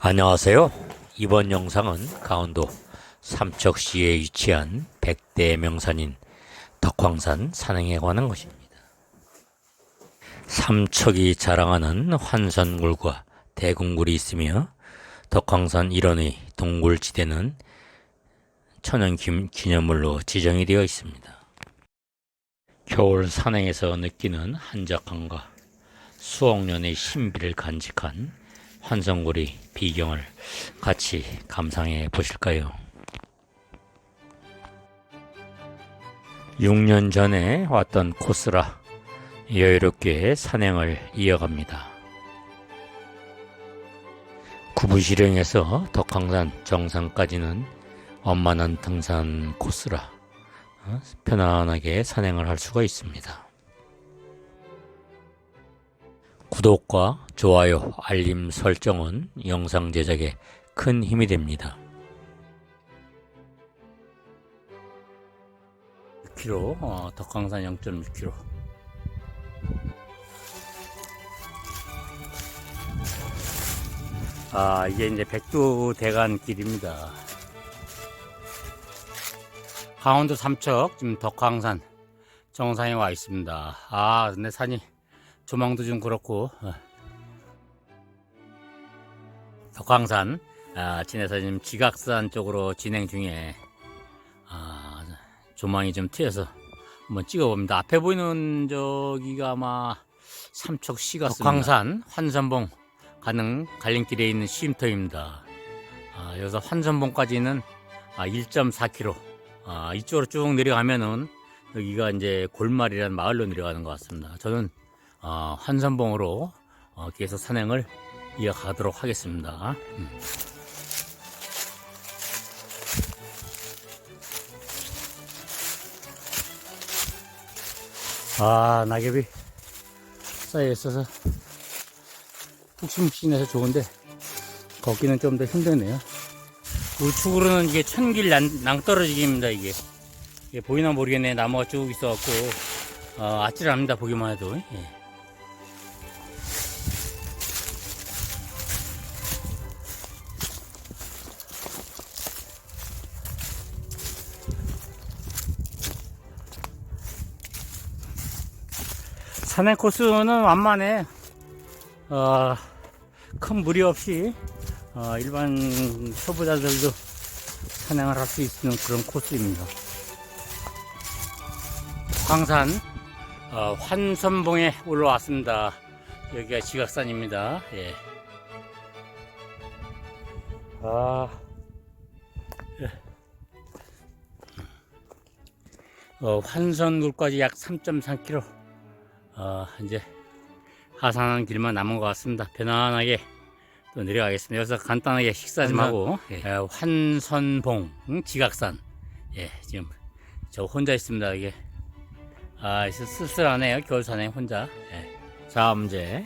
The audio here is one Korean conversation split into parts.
안녕하세요. 이번 영상은 강원도 삼척시에 위치한 백대 명산인 덕황산 산행에 관한 것입니다. 삼척이 자랑하는 환선굴과 대궁굴이 있으며 덕황산 일원의 동굴지대는 천연 김- 기념물로 지정이 되어 있습니다. 겨울 산행에서 느끼는 한적함과 수억 년의 신비를 간직한 환성굴의 비경을 같이 감상해 보실까요? 6년 전에 왔던 코스라 여유롭게 산행을 이어갑니다. 구부시령에서 덕황산 정상까지는 원만한 등산 코스라 어, 편안하게 산행을 할 수가 있습니다. 구독과 좋아요, 알림 설정은 영상 제작에 큰 힘이 됩니다. 6km, 어, 덕강산 0.6km. 아, 이게 이제 백두 대간 길입니다. 강원도 삼척, 지금 덕황산 정상에 와 있습니다. 아, 근데 산이 조망도 좀 그렇고 어. 덕황산 아, 지내서 지금 지각산 쪽으로 진행 중에 아, 조망이 좀 트여서 한번 찍어봅니다. 앞에 보이는 저기가 아마 삼척시 같습니다. 덕황산 환선봉 가는 갈림길에 있는 쉼터입니다. 아, 여기서 환선봉까지는 아, 1.4km 아, 이쪽으로 쭉 내려가면은 여기가 이제 골말이라는 마을로 내려가는 것 같습니다. 저는 어, 환산봉으로 어, 계속 산행을 이어가도록 하겠습니다. 음. 아 낙엽이 쌓여 있어서 푹신푹신해서 좋은데 걷기는 좀 더 힘드네요. 우측으로는 이게 천길 낭, 낭떠러지기입니다 이게. 이게 보이나 모르겠네 나무가 쭉 있어갖고 어, 아찔합니다 보기만 해도. 예. 산행 코스는 완만해. 어, 큰 무리 없이 어, 일반 초보자들도 산행을 할 수 있는 그런 코스입니다. 광산 어, 환선봉에 올라왔습니다. 여기가 지각산입니다. 예. 아, 예. 어, 환선굴까지 약 3.3km. 어, 이제 하산하는 길만 남은 것 같습니다. 편안하게 또 내려가겠습니다. 여기서 간단하게 식사 좀 하고 예, 환선봉 응? 지각산 예 지금 저 혼자 있습니다 이게 아 쓸- 쓸쓸하네요 겨울 산행 혼자 예. 자 이제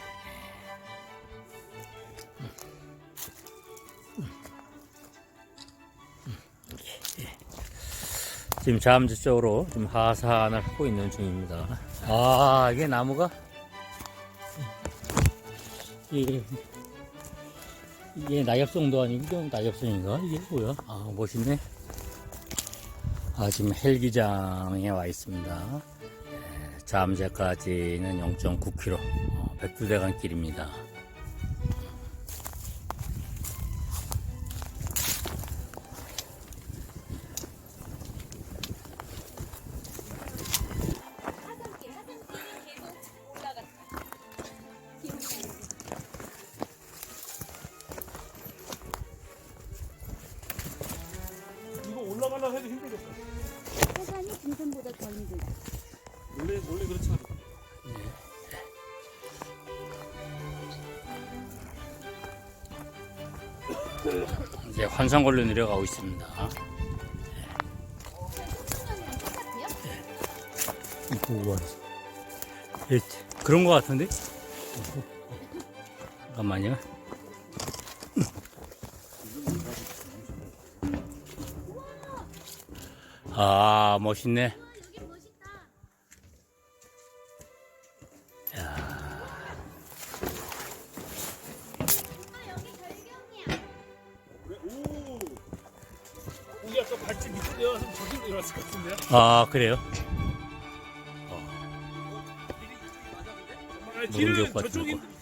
지금 잠재 쪽으로 좀 하산을 하고 있는 중입니다. 아, 이게 나무가 이게 이게 낙엽송도 아니고 낙엽송인가 이게 뭐야? 아 멋있네. 아 지금 헬기장에 와 있습니다. 예, 잠재까지는 0.9km 어, 백두대간 길입니다. 이제 환산걸로 내려가고 있습니다. 예, 그런 거 같은데? 잠깐만요. 아 멋있네. 아 그래요? 아, 모르는 길은 것 저쪽이 같은데.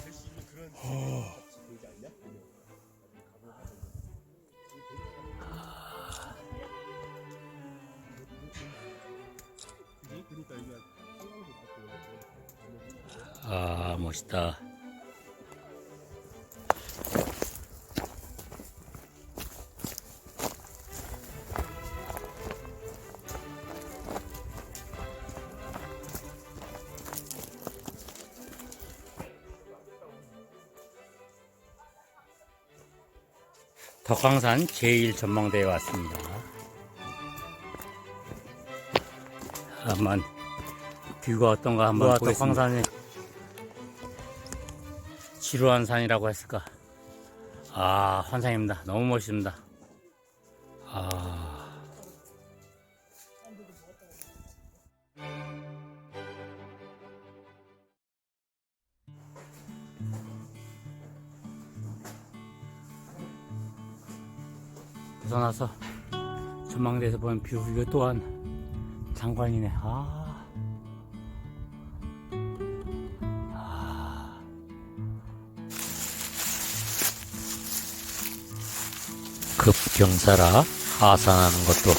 덕광산 제1전망대에 왔습니다. 한번 뷰가 어떤가 한번 보겠습니다. 덕광산이 지루한 산이라고 했을까? 아 환상입니다. 너무 멋있습니다. 벗어나서 전망대에서 보는 뷰 이거 또한 장관이네. 아. 아. 급경사라 하산하는 것도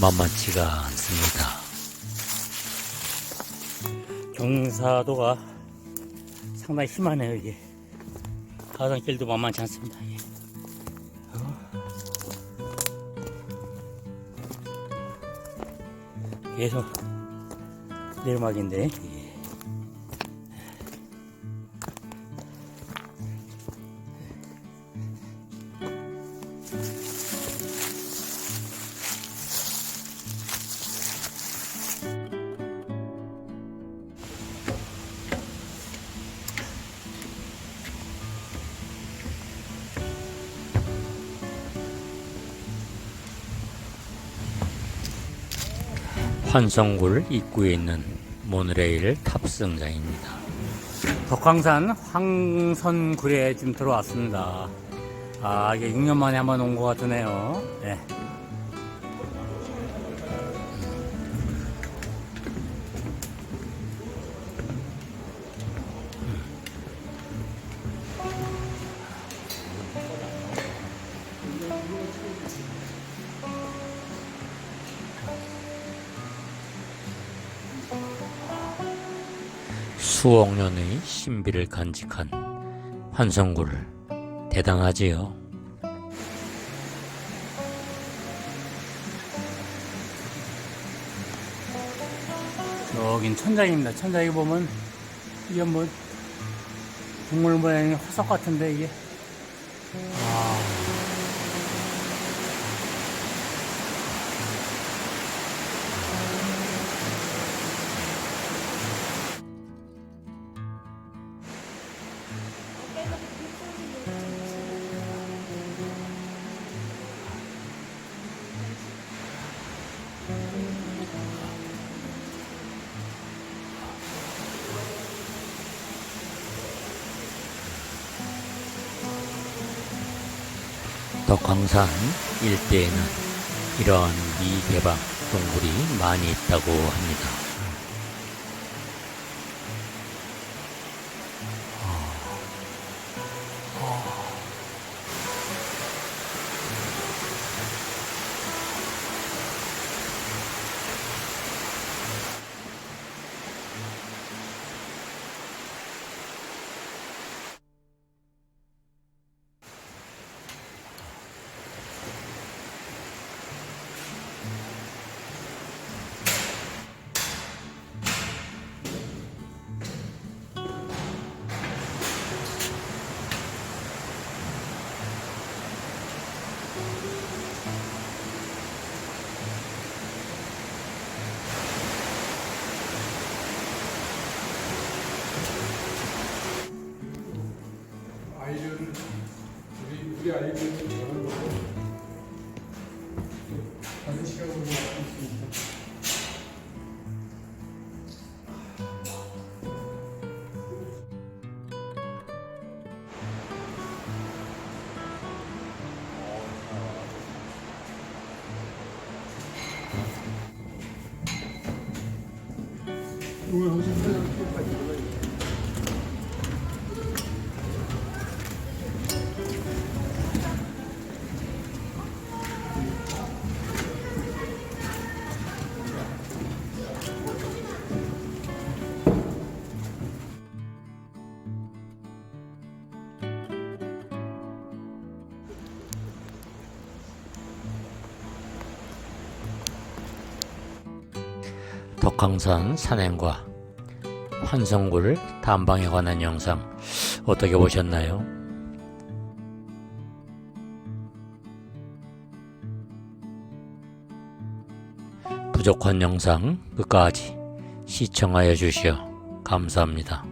만만치가 않습니다. 경사도가 상당히 심하네요, 이게. 하산길도 만만치 않습니다, 계속 내리막인데 환성굴 입구에 있는 모노레일 탑승장입니다. 덕황산 황선굴에 지금 들어왔습니다. 아, 이게 6년 만에 한번 온 것 같으네요. 네. 수억 년의 신비를 간직한 환성굴 대단하지요. 여긴 천장입니다. 천장에 보면 이게 뭐 동물 모양의 화석 같은데 이게 아. 덕광산 일대에는 이러한 미개방 동굴이 많이 있다고 합니다. 알고 있는 그런 거고 다른 시각으로 볼수 있습니다. 오늘 오셨어요? 덕강산 산행과 환성굴 담방에 관한 영상 어떻게 보셨나요? 부족한 영상 끝까지 시청하여 주시어 감사합니다.